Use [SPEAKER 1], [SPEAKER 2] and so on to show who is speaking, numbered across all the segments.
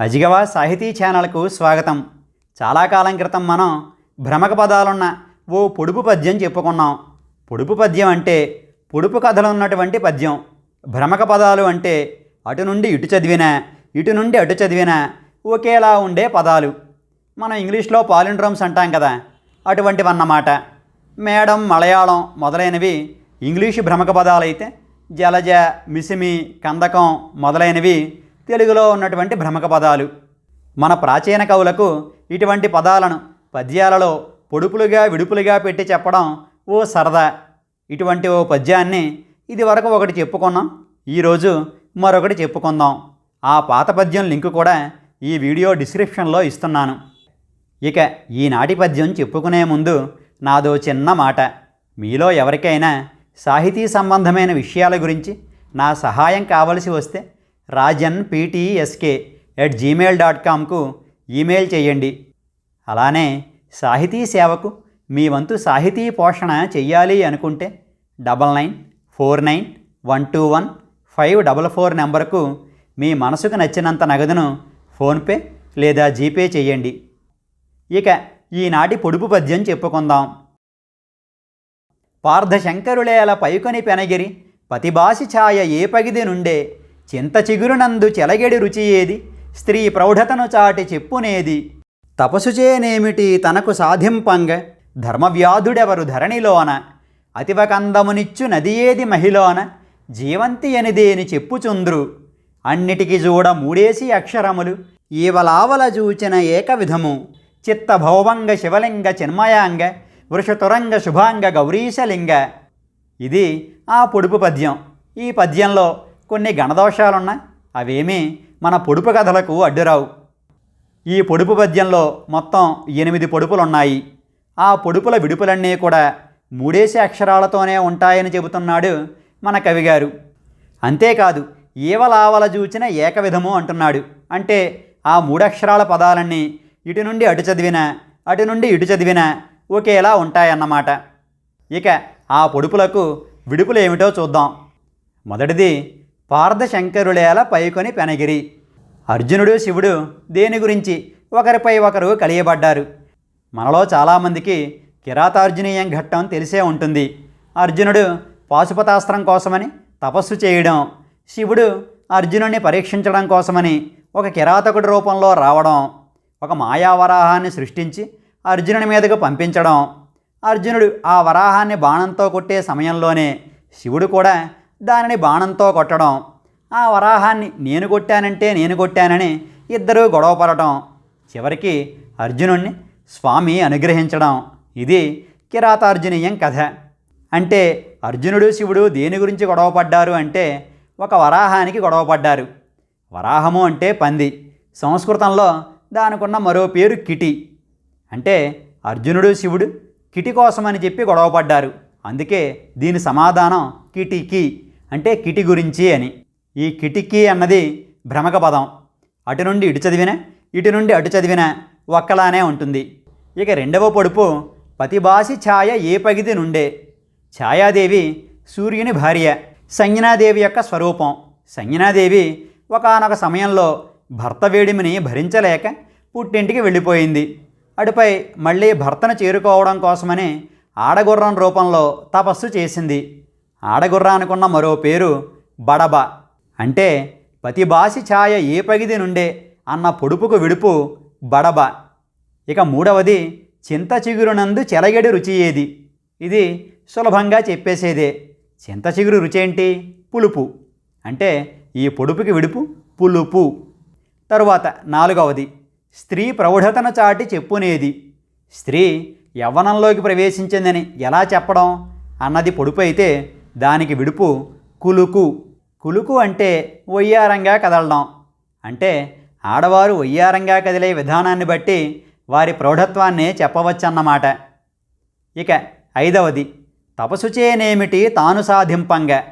[SPEAKER 1] అజిగవా సాహితీ ఛానల్కు స్వాగతం. చాలా కాలం క్రితం మనం భ్రమక పదాలున్న ఓ పొడుపు పద్యం చెప్పుకున్నాం. పొడుపు పద్యం అంటే పొడుపు కథలు ఉన్నటువంటి పద్యం. భ్రమక పదాలు అంటే అటు నుండి ఇటు చదివినా ఇటు నుండి అటు చదివినా ఒకేలా ఉండే పదాలు. మనం ఇంగ్లీష్లో పాలిండ్రోమ్స్ అంటాం కదా అటువంటివన్నమాట. మేడం మలయాళం మొదలైనవి ఇంగ్లీషు భ్రమక పదాలైతే జలజ మిసిమి కందకం మొదలైనవి తెలుగులో ఉన్నటువంటి భ్రమక పదాలు. మన ప్రాచీన కవులకు ఇటువంటి పదాలను పద్యాలలో పొడుపులుగా విడుపులుగా పెట్టి చెప్పడం ఓ సరదా. ఇటువంటి ఓ పద్యాన్ని ఇదివరకు ఒకటి చెప్పుకున్నాం ఈరోజు మరొకటి చెప్పుకుందాం. ఆ పాత పద్యం లింకు కూడా ఈ వీడియో డిస్క్రిప్షన్లో ఇస్తున్నాను. ఇక ఈనాటి పద్యం చెప్పుకునే ముందు నాదో చిన్న మాట. మీలో ఎవరికైనా సాహితీ సంబంధమైన విషయాల గురించి నా సహాయం కావలసి వస్తే Rajan PTSK at Gmail dot కామ్కు email చేయండి. అలానే సాహితీ సేవకు మీ వంతు సాహితీ పోషణ చెయ్యాలి అనుకుంటే double nine four nine one two one five double four నెంబర్కు మీ మనసుకు నచ్చినంత నగదును ఫోన్పే లేదా జీపే చేయండి. ఇక ఈనాటి పొడుపు పద్యం చెప్పుకుందాం. పార్థశంకరులేల పైకొని పెనగిరి పతిభాషి ఛాయ ఏ పగిది నుండే చింత చిగురునందు చెలగెడి రుచి ఏది? స్త్రీ ప్రౌఢతను చాటి చెప్పునేది? తపసుచేనేమిటి తనకు సాధింపంగ? ధర్మవ్యాధుడెవరు ధరణిలోన? అతివకందమునిచ్చు నది ఏది మహిలోన? జీవంతి అనిదేని చెప్పుచుంద్రు? అన్నిటికి చూడ మూడేసి అక్షరములు? ఈవలావల చూచిన ఏకవిధము? చిత్త భౌవంగ శివలింగ చిన్మయాంగ? వృషతురంగ శుభాంగ గౌరీశలింగ? ఇది ఆ పొడుపు పద్యం. ఈ పద్యంలో కొన్ని గణదోషాలున్నాయి అవేమీ మన పొడుపు కథలకు అడ్డురావు. ఈ పొడుపు పద్యంలో మొత్తం ఎనిమిది పొడుపులున్నాయి. ఆ పొడుపుల విడుపులన్నీ కూడా మూడేసి అక్షరాలతోనే ఉంటాయని చెబుతున్నాడు మన కవిగారు. అంతేకాదు ఈవలావల చూచిన ఏకవిధము అంటున్నాడు. అంటే ఆ మూడక్షరాల పదాలన్నీ ఇటు నుండి అటు చదివిన అటు నుండి ఇటు చదివినా ఒకేలా ఉంటాయన్నమాట. ఇక ఆ పొడుపులకు విడుపులు ఏమిటో చూద్దాం. మొదటిది పార్థశంకరులేల పైకొని పెనగిరి. అర్జునుడు శివుడు దేని గురించి? ఒకరిపై ఒకరు కలియబడ్డారు. మనలో చాలామందికి కిరాతార్జునీయం ఘట్టం తెలిసే ఉంటుంది. అర్జునుడు పాశుపతాస్త్రం కోసమని తపస్సు చేయడం శివుడు అర్జునుడిని పరీక్షించడం కోసమని ఒక కిరాతకుడి రూపంలో రావడం ఒక మాయావరాహాన్ని సృష్టించి అర్జునుడి మీదకు పంపించడం. అర్జునుడు ఆ వరాహాన్ని బాణంతో కొట్టే సమయంలోనే శివుడు కూడా దానిని బాణంతో కొట్టడం ఆ వరాహాన్ని నేను కొట్టానంటే నేను కొట్టానని ఇద్దరూ గొడవపడటం చివరికి అర్జునుణ్ణి స్వామి అనుగ్రహించడం. ఇది కిరాతార్జునీయం కథ. అంటే అర్జునుడు శివుడు దేని గురించి గొడవపడ్డారు అంటే ఒక వరాహానికి గొడవపడ్డారు వరాహము అంటే పంది. సంస్కృతంలో దానికున్న మరో పేరు కిటి. అంటే అర్జునుడు శివుడు కిటి కోసమని చెప్పి గొడవపడ్డారు అందుకే దీని సమాధానం కిటికి. అంటే కిటి గురించి అని. ఈ కిటికీ అన్నది భ్రమక పదం అటు నుండి ఇటు చదివిన ఇటు నుండి అటు చదివిన ఒక్కలానే ఉంటుంది. ఇక రెండవ పొడుపు పతిబాసి ఛాయ ఏ పగిది నుండే. ఛాయాదేవి సూర్యుని భార్య సంజ్ఞాదేవి యొక్క స్వరూపం. సంజ్ఞాదేవి ఒకానొక సమయంలో భర్త వేడిమిని భరించలేక పుట్టింటికి వెళ్ళిపోయింది. అటుపై మళ్ళీ భర్తను చేరుకోవడం కోసమని ఆడగుర్రం రూపంలో తపస్సు చేసింది. ఆడగుర్రానికున్న మరో పేరు బడబ. అంటే పతిబాసి ఛాయ ఏ పగిది నుండే అన్న పొడుపుకు విడుపు బడబ. ఇక మూడవది చింత చిగురునందు చెలగడి రుచి ఏది? ఇది సులభంగా చెప్పేసేదే. చింత చిగురు రుచి ఏంటి పులుపు. అంటే ఈ పొడుపుకి విడుపు పులుపు. తరువాత నాలుగవది స్త్రీ ప్రౌఢతను చాటి చెప్పునేది. స్త్రీ యవ్వనంలోకి ప్రవేశించిందని ఎలా చెప్పడం? అన్నది పొడుపు అయితే దానికి విడుపు కులుకు. కులుకు అంటే వయ్యారంగా కదలడం. అంటే ఆడవారు వయ్యారంగా కదిలే విధానాన్ని బట్టి వారి ప్రౌఢత్వాన్ని చెప్పవచ్చన్నమాట. ఇక ఐదవది తపస్సు చేయనేమిటి తాను సాధింపంగా?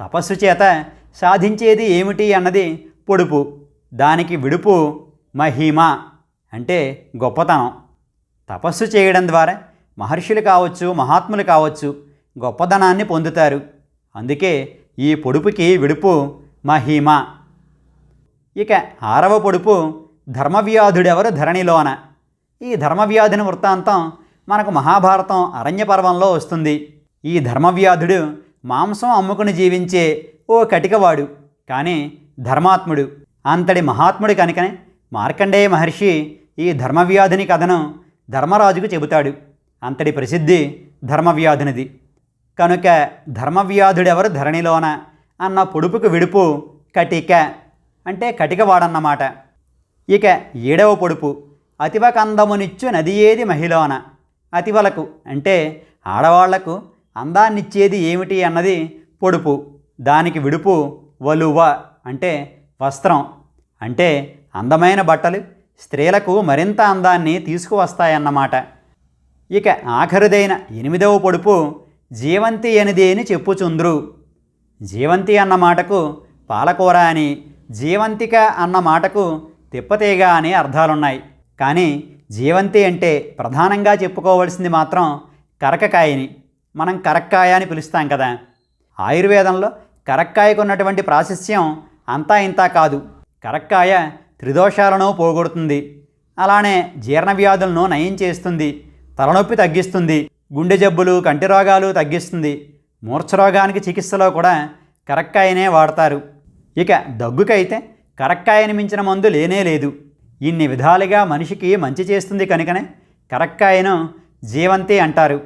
[SPEAKER 1] తపస్సు చేత సాధించేది ఏమిటి అన్నది పొడుపు. దానికి విడుపు మహిమ అంటే గొప్పతనం. తపస్సు చేయడం ద్వారా మహర్షులు కావచ్చు మహాత్ములు కావచ్చు గొప్పదనాన్ని పొందుతారు. అందుకే ఈ పొడుపుకి విడుపు మహిమ. ఇక ఆరవ పొడుపు ధర్మవ్యాధుడెవరు ధరణిలోన. ఈ ధర్మవ్యాధుని వృత్తాంతం మనకు మహాభారతం అరణ్య పర్వంలో వస్తుంది. ఈ ధర్మవ్యాధుడు మాంసం అమ్ముకుని జీవించే ఓ కటికవాడు కానీ ధర్మాత్ముడు. అంతటి మహాత్ముడు కనుకనే మార్కండేయ మహర్షి ఈ ధర్మవ్యాధుని కథను ధర్మరాజుకు చెబుతాడు. అంతటి ప్రసిద్ధి ధర్మవ్యాధునిది. కనుక ధర్మవ్యాధుడెవరు ధరణిలోన? అన్న పొడుపుకు విడుపు కటిక. అంటే కటికవాడన్నమాట ఇక ఏడవ పొడుపు. అతివ కందమునిచ్చు నది ఏది మహిళన అతివలకు అంటే ఆడవాళ్ళకు అందాన్నిచ్చేది ఏమిటి అన్నది పొడుపు. దానికి విడుపు వలువ అంటే వస్త్రం. అంటే అందమైన బట్టలు స్త్రీలకు మరింత అందాన్ని తీసుకువస్తాయన్నమాట. ఇక ఆఖరుదైన ఎనిమిదవ పొడుపు జీవంతి అనిది అని చెప్పుచుంద్రు. జీవంతి అన్న మాటకు పాలకూర అని జీవంతిక అన్న మాటకు తిప్పతీగ అని అర్థాలున్నాయి. కానీ జీవంతి అంటే ప్రధానంగా చెప్పుకోవలసింది మాత్రం కరకకాయని మనం కరక్కాయ అని పిలుస్తాం కదా. ఆయుర్వేదంలో కరక్కాయకు ఉన్నటువంటి ప్రాశస్యం అంతా ఇంతా కాదు. కరక్కాయ త్రిదోషాలను పోగొడుతుంది. అలానే జీర్ణ వ్యాధులను నయం చేస్తుంది. తలనొప్పి తగ్గిస్తుంది. గుండె జబ్బులు కంటి రోగాలు తగ్గిస్తుంది. మూర్ఛరోగానికి చికిత్సలో కూడా కరక్కాయనే వాడతారు. ఇక దగ్గుకైతే కరక్కాయని మించిన మందు లేనే లేదు. ఇన్ని విధాలుగా మనిషికి మంచి చేస్తుంది కనుకనే కరక్కాయను జీవంతి అంటారు.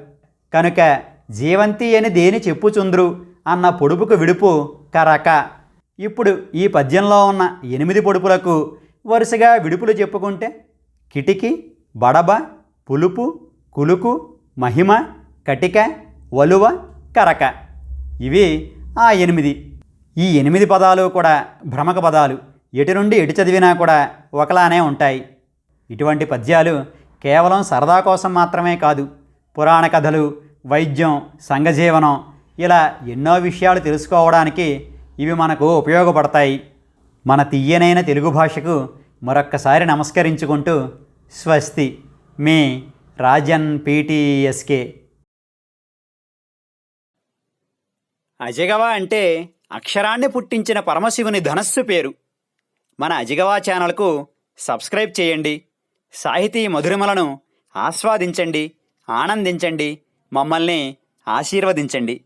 [SPEAKER 1] కనుక జీవంతి అని దేని చెప్పుచుంద్రు అన్న పొడుపుకు విడుపు కరక. ఇప్పుడు ఈ పద్యంలో ఉన్న ఎనిమిది పొడుపులకు వరుసగా విడుపులు చెప్పుకుంటే కిటికీ బడబ పులుపు కులుకు మహిమ కటిక వలువ కరక. ఇవి ఆ ఎనిమిది. ఈ ఎనిమిది పదాలు కూడా భ్రమక పదాలు. ఎటు నుండి ఎటు చదివినా కూడా ఒకలానే ఉంటాయి. ఇటువంటి పద్యాలు కేవలం సరదా కోసం మాత్రమే కాదు పురాణ కథలు వైద్యం సంఘజీవనం ఇలా ఎన్నో విషయాలు తెలుసుకోవడానికి ఇవి మనకు ఉపయోగపడతాయి. మన తీయనైన తెలుగు భాషకు మరొక్కసారి నమస్కరించుకుంటూ స్వస్తి. మీ రాజన్ పీటీఎస్కే. అజగవ అంటే అక్షరాన్ని పుట్టించిన పరమశివుని ధనస్సు పేరు. మన అజిగవా ఛానల్కు సబ్స్క్రైబ్ చేయండి. సాహితీ మధురిమలను ఆస్వాదించండి ఆనందించండి మమ్మల్ని ఆశీర్వదించండి.